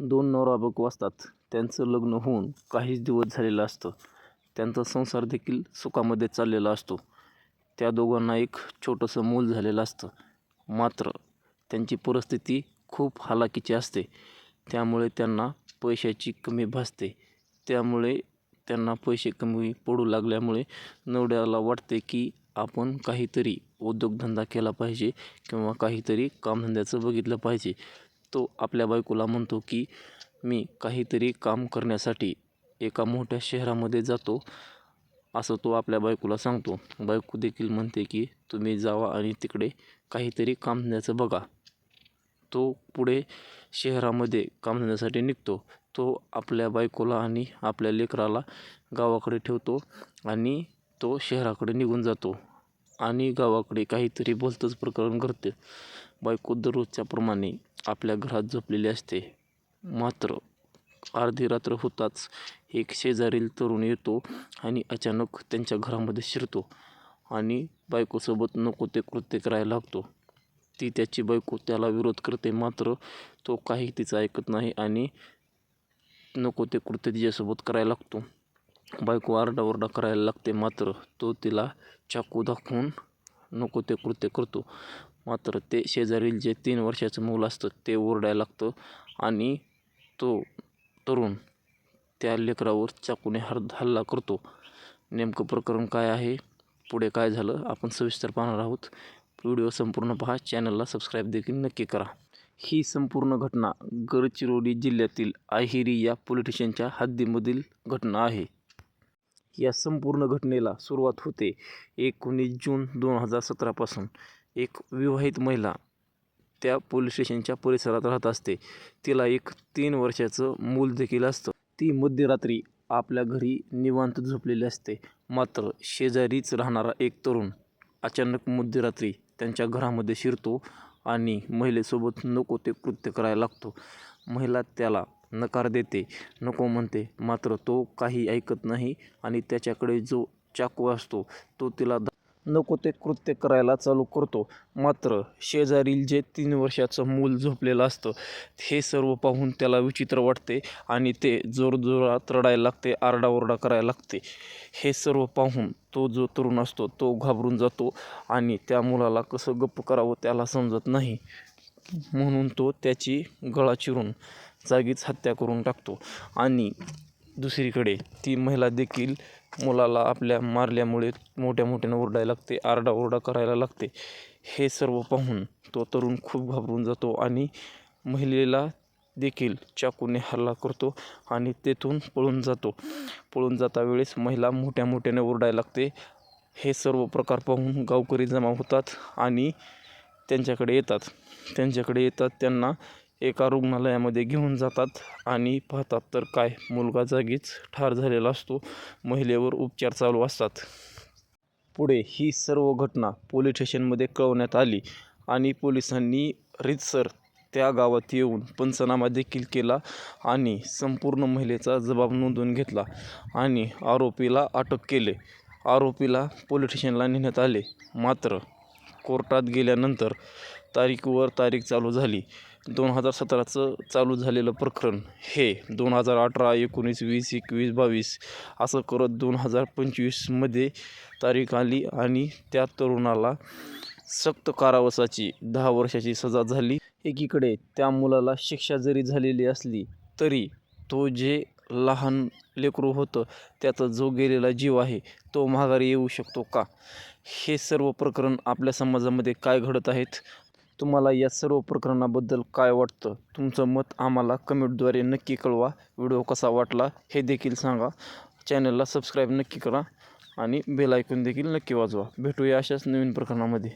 दोन नवरा असतात त्यांचं लग्न होऊन काहीच दिवस झालेलं असतं. त्यांचा संसार देखील सुखामध्ये चाललेला असतो. त्या दोघांना एक छोटंसं मूल झालेलं असतं. मात्र त्यांची परिस्थिती खूप हालाकीची असते. त्यामुळे त्यांना पैशाची कमी भासते. त्यामुळे त्यांना पैसे कमी पडू लागल्यामुळे नवड्याला वाटते की आपण काहीतरी उद्योगधंदा केला पाहिजे किंवा काहीतरी कामधंद्याचं बघितलं पाहिजे. तो आपल्या बायकोला म्हणतो की मी काहीतरी काम करण्यासाठी एका मोठ्या शहरामध्ये जातो असं तो आपल्या बायकोला सांगतो. बायको देखील म्हणते की तुम्ही जावा आणि तिकडे काहीतरी काम धंद्याचं बघा. तो पुढे शहरामध्ये काम धंद्यासाठी निघतो. तो आपल्या बायकोला आणि आपल्या लेकराला गावाकडे ठेवतो आणि तो शहराकडे निघून जातो आणि गावाकडे काहीतरी भलतंच प्रकरण घडते. बायको दररोजच्याप्रमाणे आपल्या घरात झोपलेली असते. मात्र अर्धी रात्र होताच एक शेजारील तरुण येतो आणि अचानक त्यांच्या घरामध्ये शिरतो आणि बायकोसोबत नको ते कृत्य करायला लागतो. ती त्याची बायको त्याला विरोध करते मात्र तो काही तिचं ऐकत नाही आणि नको ते कृत्य तिच्यासोबत करायला लागतो. बायको आरडाओरडा करायला लागते मात्र तो तिला चाकू दाखवून नको ते कृत्य करतो. मात्र ते शेजारील जे तीन वर्षाचं मूल असतं ते ओरडायला लागतं आणि तो तरुण त्या लेकरावर चाकूने हर हल्ला करतो. नेमकं प्रकरण काय आहे? पुढे काय झालं? आपण सविस्तर पाहणार आहोत. व्हिडिओ संपूर्ण पहा. चॅनलला सबस्क्राईब देखील नक्की करा. ही संपूर्ण घटना गडचिरोली जिल्ह्यातील आहिरी या पोलीस हद्दीमधील घटना आहे. या संपूर्ण घटनेला सुरुवात होते एकोणीस जून दोन हजार सतरापासून. एक विवाहित महिला त्या पोलीस स्टेशनच्या परिसरात राहत असते. तिला एक तीन वर्षाचं मूल देखील असतं. ती मध्यरात्री आपल्या घरी निवांत झोपलेली असते. मात्र शेजारीच राहणारा एक तरुण अचानक मध्यरात्री त्यांच्या घरामध्ये शिरतो आणि महिलेसोबत नको ते कृत्य करायला लागतो. महिला त्याला नकार देते नको म्हणते. मात्र तो काही ऐकत नाही आणि त्याच्याकडे जो चाकू असतो तो तिला नको ते कृत्य करायला चालू करतो. मात्र शेजारील जे तीन वर्षाचं मूल झोपलेलं असतं हे सर्व पाहून त्याला विचित्र वाटते आणि ते जोरजोरात रडायला लागते आरडाओरडा करायला लागते. हे सर्व पाहून तो जो तरुण असतो तो घाबरून जातो आणि त्या मुलाला कसं गप्प करावं त्याला समजत नाही. म्हणून तो त्याची गळा चिरून जागीच हत्या करून टाकतो आणि दुसरीकडे ती महिला देखील मुलाला आपल्या मारल्यामुळे मोठ्या मोठ्यानं ओरडायला लागते आरडाओरडा करायला लागते. हे सर्व पाहून तो तरुण खूप घाबरून जातो आणि महिलेला देखील चाकूने हल्ला करतो आणि तेथून पळून जातो. पळून जाता वेळेस महिला मोठ्या मोठ्याने ओरडायला लागते. हे सर्व प्रकार पाहून गावकरी जमा होतात आणि त्यांच्याकडे येतात. त्यांच्याकडे येतात त्यांना एका रुग्णालयामध्ये घेऊन जातात आणि पाहतात तर काय मुलगा जागीच ठार झालेला असतो. महिलेवर उपचार चालू असतात. पुढे ही सर्व घटना पोलीस स्टेशनमध्ये कळवण्यात आली आणि पोलिसांनी रितसर त्या गावात येऊन पंचनामा देखील केला आणि संपूर्ण महिलेचा जबाब नोंदवून घेतला आणि आरोपीला अटक केले. आरोपीला पोलीस स्टेशनला नेण्यात आले. मात्र कोर्टात गेल्यानंतर तारीखवर तारीख चालू झाली. दोन हजार सतराचं चालू झालेलं प्रकरण हे दोन हजार अठरा एकोणीस वीस एकवीस बावीस असं करत दोन हजार पंचवीसमध्ये तारीख आली आणि त्या तरुणाला सक्त कारावासाची दहा वर्षाची सजा झाली. एकीकडे त्या मुलाला शिक्षा जरी झालेली असली तरी तो जे लहान लेकरू होतं त्याचा जो गेलेला जीव आहे तो माघारी येऊ शकतो का? हे सर्व प्रकरण आपल्या समाजामध्ये काय घडत आहेत? तुम्हाला या सर्व प्रकरणाबद्दल काय वाटतं? तुमचं मत आम्हाला कमेंटद्वारे नक्की कळवा. व्हिडिओ कसा वाटला हे देखील सांगा. चॅनलला सबस्क्राईब नक्की करा आणि बेल ऐकून देखील नक्की वाजवा. भेटूया अशाच नवीन प्रकरणामध्ये.